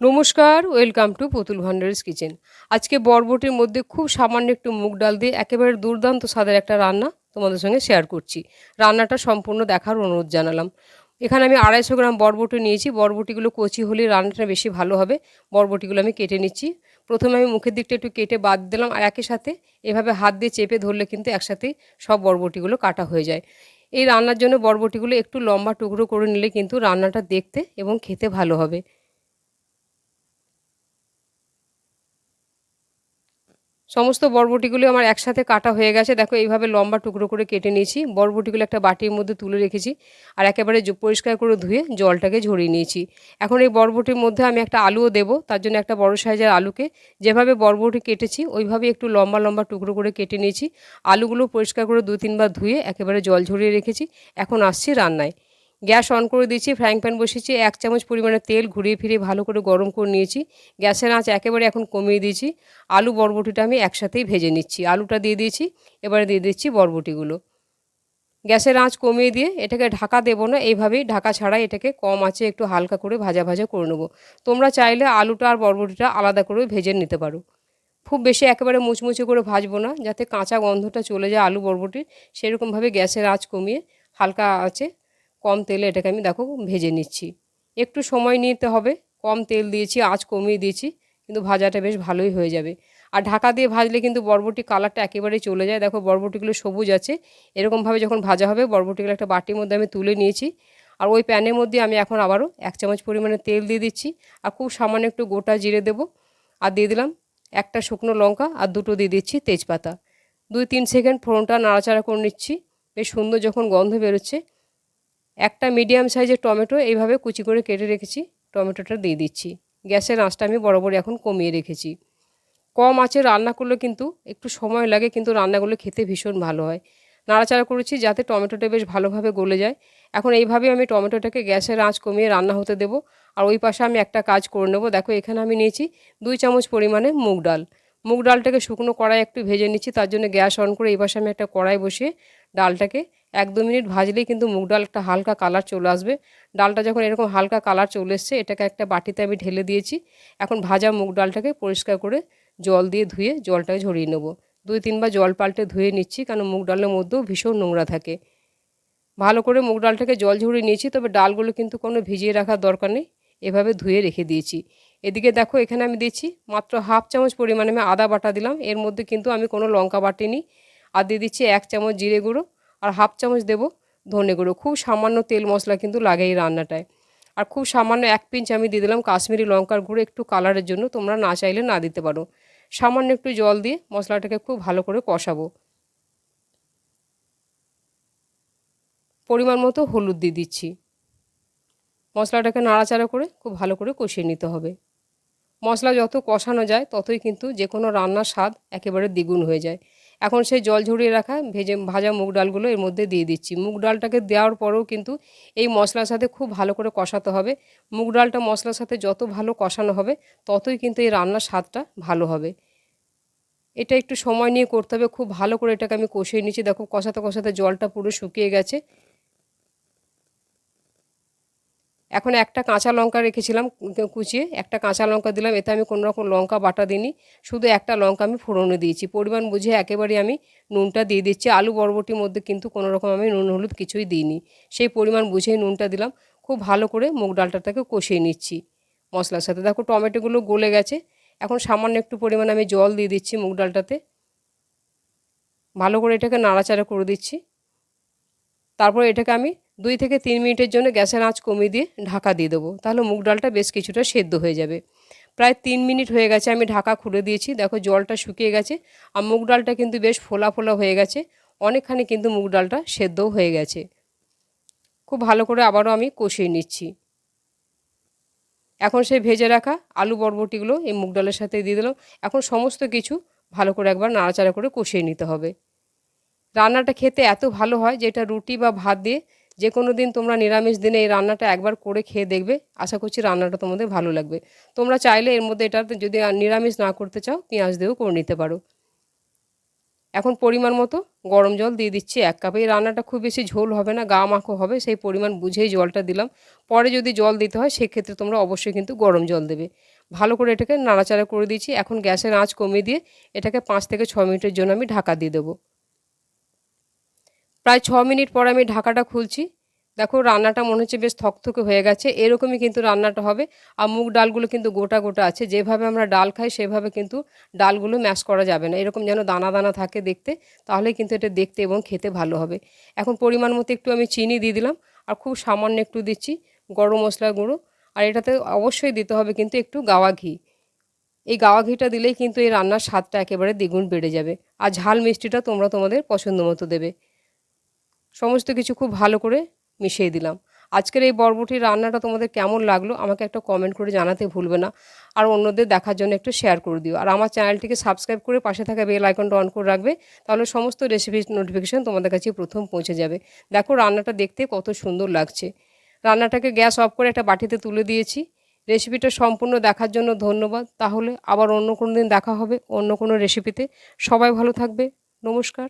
নমস্কার, welcome to পুতুল ভান্ডারিস kitchen. আজকে বরবটির মধ্যে খুব সামান্য একটু মুগ ডাল দিয়ে একেবারে দুর্দান্ত স্বাদের একটা রান্না তোমাদের সঙ্গে শেয়ার করছি। রান্নাটা সম্পূর্ণ দেখার অনুরোধ জানালাম। এখানে আমি আড়াইশো গ্রাম বরবটি নিয়েছি। বরবটিগুলো কচি হলে রান্নাটা বেশি ভালো হবে। বরবটিগুলো আমি কেটে নিচ্ছি। প্রথমে আমি মুখের দিকটা একটু কেটে বাদ দিলাম আর একই সাথে এভাবে হাত দিয়ে চেপে ধরলে কিন্তু একসাথেই সব বরবটিগুলো কাটা হয়ে যায়। এই রান্নার জন্য বরবটিগুলো একটু লম্বা টুকরো করে নিলে কিন্তু রান্নাটা দেখতে এবং খেতে ভালো হবে। সমস্ত বরবটিগুলো আমার একসাথে কাটা হয়ে গেছে। দেখো, এইভাবে লম্বা টুকরো করে কেটে নিয়েছি। বরবটিগুলো একটা বাটির মধ্যে তুলে রেখেছি আর একেবারে পরিষ্কার করে ধুয়ে জলটাকে ঝরিয়ে নিয়েছি। এখন এই বরবটির মধ্যে আমি একটা আলুও দেব, তার জন্য একটা বড় সাইজের আলুকে। যেভাবে বরবটি কেটেছি, ওইভাবে একটু লম্বা লম্বা টুকরো করে কেটে নিয়েছি। আলুগুলো পরিষ্কার করে দু তিনবার ধুয়ে একেবারে জল ঝরিয়ে রেখেছি। এখন আসছি রান্নায়। গ্যাস অন করে দিয়েছি, ফ্রাইং প্যান বসিয়েছি, এক চামচ পরিমাণে তেল ঘুরিয়ে ফিরিয়ে ভালো করে গরম করে নিয়েছি। গ্যাসের আঁচ একেবারে এখন কমিয়ে দিয়েছি। আলু বরবটিটা আমি একসাথেই ভেজে নিচ্ছি। আলুটা দিয়ে দিয়েছি, এবারে দিয়ে দিচ্ছি বরবটিগুলো। গ্যাসের আঁচ কমিয়ে দিয়ে এটাকে ঢাকা দেবো না, এইভাবেই ঢাকা ছাড়া এটাকে কম আঁচে একটু হালকা করে ভাজা ভাজা করে নেব। তোমরা চাইলে আলুটা আর বরবটিটা আলাদা করে ভেজে নিতে পারো। খুব বেশি একেবারে মুচমুচে করে ভাজবো না, যাতে কাঁচা গন্ধটা চলে যায় আলু বরবটির। সেরকমভাবে গ্যাসের আঁচ কমিয়ে হালকা আছে কম তেলে এটাকে আমি দেখো ভেজে নিচ্ছি। একটু সময় নিতে হবে, কম তেল দিয়েছি, আঁচ কমিয়ে দিয়েছি, কিন্তু ভাজাটা বেশ ভালোই হয়ে যাবে। আর ঢাকা দিয়ে ভাজলে কিন্তু বরবটি কালারটা একেবারেই চলে যায়। দেখো বরবটিগুলো সবুজ আছে, এরকমভাবে যখন ভাজা হবে বরবটিগুলো একটা বাটির মধ্যে আমি তুলে নিয়েছি। আর ওই প্যানের মধ্যে আমি এখন আবারও এক চামচ পরিমাণে তেল দিয়ে দিচ্ছি। আর খুব সামান্য একটু গোটা জিরে দেব। আর দিয়ে দিলাম একটা শুকনো লঙ্কা আর দুটো দিয়ে দিচ্ছি তেজপাতা। দুই তিন সেকেন্ড ফোড়নটা নাড়াচাড়া করে নিচ্ছি। বেশ সুন্দর যখন গন্ধ বেরোচ্ছে একটা মিডিয়াম সাইজের টমেটো এইভাবে কুচি করে কেটে রেখেছি, টমেটোটা দিয়ে দিচ্ছি। গ্যাসের আঁচটা আমি বরাবর এখন কমিয়ে রেখেছি। কম আঁচে রান্না করলে কিন্তু একটু সময় লাগে, কিন্তু রান্নাগুলো খেতে ভীষণ ভালো হয়। নাড়াচাড়া করেছি যাতে টমেটোটা বেশ ভালোভাবে গলে যায়। এখন এইভাবে আমি টমেটোটাকে গ্যাসের আঁচ কমিয়ে রান্না হতে দেবো। আর ওই পাশে আমি একটা কাজ করে নেব। দেখো, এখানে আমি নিয়েছি দুই চামচ পরিমাণে মুগ ডাল। মুগ ডালটাকে শুকনো কড়াই একটু ভেজে নিচ্ছি, তার জন্য গ্যাস অন করে এই পাশে আমি একটা কড়াই বসিয়ে ডালটাকে এক দু মিনিট ভাজলেই কিন্তু মুগ ডাল একটা হালকা কালার চলে আসবে। ডালটা যখন এরকম হালকা কালার চলে এসছে, এটাকে একটা বাটিতে আমি ঢেলে দিয়েছি। এখন ভাজা মুগ ডালটাকে পরিষ্কার করে জল দিয়ে ধুয়ে জলটাকে ঝরিয়ে নেব। দুই তিনবার জল পাল্টে ধুয়ে নিচ্ছি কারণ মুগ ডালের মধ্যেও ভীষণ নোংরা থাকে। ভালো করে মুগ ডালটাকে জল ঝরিয়ে নিয়েছি, তবে ডালগুলো কিন্তু কোনো ভিজিয়ে রাখার দরকার নেই। এভাবে ধুয়ে রেখে দিয়েছি। এদিকে দেখো, এখানে আমি দিচ্ছি মাত্র হাফ চামচ পরিমাণে আমি আদা বাটা দিলাম। এর মধ্যে কিন্তু আমি কোনো লঙ্কা বাটিনি। আর দিয়ে দিচ্ছি এক চামচ জিরে গুঁড়ো। আর হাফ চামচ দেবো ধনে গুঁড়ো। খুব সামান্য তেল মশলা কিন্তু লাগে এই রান্নাটায়। আর খুব সামান্য এক পিঞ্চ আমি দিয়ে দিলাম কাশ্মীরি লঙ্কার গুঁড়ো একটু কালারের জন্য, তোমরা না চাইলে না দিতে পারো। সামান্য একটু জল দিয়ে মশলাটাকে খুব ভালো করে কষাবো। পরিমাণ মতো হলুদ দিয়ে দিচ্ছি। মশলাটাকে নাড়াচাড়া করে খুব ভালো করে কষিয়ে নিতে হবে। মশলা যত কষানো যায়, ততই কিন্তু যে কোনো রান্নার স্বাদ একেবারে দ্বিগুণ হয়ে যায়। এখন সেই জল ঝরিয়ে রাখা, ভেজে, ভাজা মুগ ডালগুলো এর মধ্যে দিয়ে দিচ্ছি। মুগ ডালটাকে দেওয়ার পরেও কিন্তু এই মশলার সাথে খুব ভালো করে কষাতে হবে। মুগ ডালটা মশলার সাথে যত ভালো কষানো হবে, ততই কিন্তু এই রান্নার স্বাদটা ভালো হবে। এটা একটু সময় নিয়ে করতে হবে। খুব ভালো করে এটাকে আমি কষিয়ে নিচ্ছি। দেখো, কষাতে কষাতে জলটা পুরো শুকিয়ে গেছে। এখন একটা কাঁচা লঙ্কা রেখেছিলাম কুচিয়ে, একটা কাঁচা লঙ্কা দিলাম, এতে আমি কোনো রকম লঙ্কা বাটা দিইনি, শুধু একটা লঙ্কা আমি ফোড়নে দিয়েছি। পরিমাণ বুঝে একেবারে আমি নুনটা দিয়ে দিচ্ছি। আলু বরবটির মধ্যে কিন্তু কোনো রকম আমি নুন হলুদ কিছুই দিইনি। সেই পরিমাণ বুঝেই নুনটা দিলাম, খুব ভালো করে মুগ ডালটাটাকে কষিয়ে নিচ্ছি মশলার সাথে। দেখো টমেটোগুলো গলে গেছে, এখন সামান্য একটু পরিমাণ আমি জল দিয়ে দিচ্ছি মুগ ডালটাতে। ভালো করে এটাকে নাড়াচাড়া করে দিচ্ছি। তারপর এটাকে আমি দুই থেকে তিন মিনিটের জন্য গ্যাসের আঁচ কমিয়ে দিয়ে ঢাকা দিয়ে দেবো। তাহলে মুগ ডালটা বেশ কিছুটা সেদ্ধ হয়ে যাবে। প্রায় তিন মিনিট হয়ে গেছে, আমি ঢাকা খুলে দিয়েছি। দেখো জলটা শুকিয়ে গেছে আর মুগ ডালটা কিন্তু বেশ ফোলা ফোলা হয়ে গেছে। অনেকখানি কিন্তু মুগ ডালটা সেদ্ধও হয়ে গেছে। খুব ভালো করে আবারও আমি কষিয়ে নিচ্ছি। এখন সেই ভেজে রাখা আলু বরবটিগুলো এই মুগ ডালের সাথে দিয়ে দিলাম। এখন সমস্ত কিছু ভালো করে একবার নাড়াচাড়া করে কষিয়ে নিতে হবে। রান্নাটা খেতে এত ভালো হয় যেটা রুটি বা ভাত দিয়ে যে কোনো দিন তোমরা নিরামিষ দিনে এই রান্নাটা একবার করে খেয়ে দেখবে। আশা করছি রান্নাটা তোমাদের ভালো লাগবে। তোমরা চাইলে এর মধ্যে এটা যদি নিরামিষ না করতে চাও, পেঁয়াজ দিয়েও করে নিতে পারো। এখন পরিমাণ মতো গরম জল দিয়ে দিচ্ছি এক কাপ। এই রান্নাটা খুব বেশি ঝোল হবে না, গা মাখো হবে, সেই পরিমাণ বুঝেই জলটা দিলাম। পরে যদি জল দিতে হয়, সেক্ষেত্রে তোমরা অবশ্যই কিন্তু গরম জল দেবে। ভালো করে এটাকে নাড়াচাড়া করে দিয়েছি এখন গ্যাসের আঁচ কমিয়ে দিয়ে এটাকে পাঁচ থেকে ছ মিনিটের জন্য আমি ঢাকা দিয়ে দেবো। প্রায় ছ মিনিট পর আমি ঢাকাটা খুলছি। দেখো রান্নাটা মনে হচ্ছে বেশ থকথকে হয়ে গেছে। এরকমই কিন্তু রান্নাটা হবে। আর মুগ ডালগুলো কিন্তু গোটা গোটা আছে। যেভাবে আমরা ডাল খাই, সেভাবে কিন্তু ডালগুলো ম্যাশ করা যাবে না। এরকম যেন দানা দানা থাকে দেখতে, তাহলে কিন্তু এটা দেখতে এবং খেতে ভালো হবে। এখন পরিমাণ মতো একটু আমি চিনি দিয়ে দিলাম। আর খুব সামান্য একটু দিচ্ছি গরম মশলার গুঁড়ো। আর এটাতে অবশ্যই দিতে হবে কিন্তু একটু গাওয়া ঘি। এই গাওয়া ঘিটা দিলেই কিন্তু এই রান্নার স্বাদটা একেবারে দ্বিগুণ বেড়ে যাবে। আর ঝাল মিষ্টিটা তোমরা তোমাদের পছন্দ মতো দেবে। সমস্ত কিছু খুব ভালো করে মিশিয়ে দিলাম। আজকের এই বরবটির রান্নাটা তোমাদের কেমন লাগল আমাকে একটা কমেন্ট করে জানাতে ভুলবে না। আর অন্যদের দেখার জন্য একটু শেয়ার করে দিও। আর আমার চ্যানেলটিকে সাবস্ক্রাইব করে পাশে থাকা বেল আইকনটা অন করে রাখবে, তাহলে সমস্ত রেসিপির নোটিফিকেশান তোমাদের কাছে প্রথম পৌঁছে যাবে। দেখো রান্নাটা দেখতে কত সুন্দর লাগছে। রান্নাটাকে গ্যাস অফ করে একটা বাটিতে তুলে দিয়েছি। রেসিপিটা সম্পূর্ণ দেখার জন্য ধন্যবাদ। তাহলে আবার অন্য কোনো দিন দেখা হবে অন্য কোনো রেসিপিতে সবাই ভালো থাকবে। নমস্কার।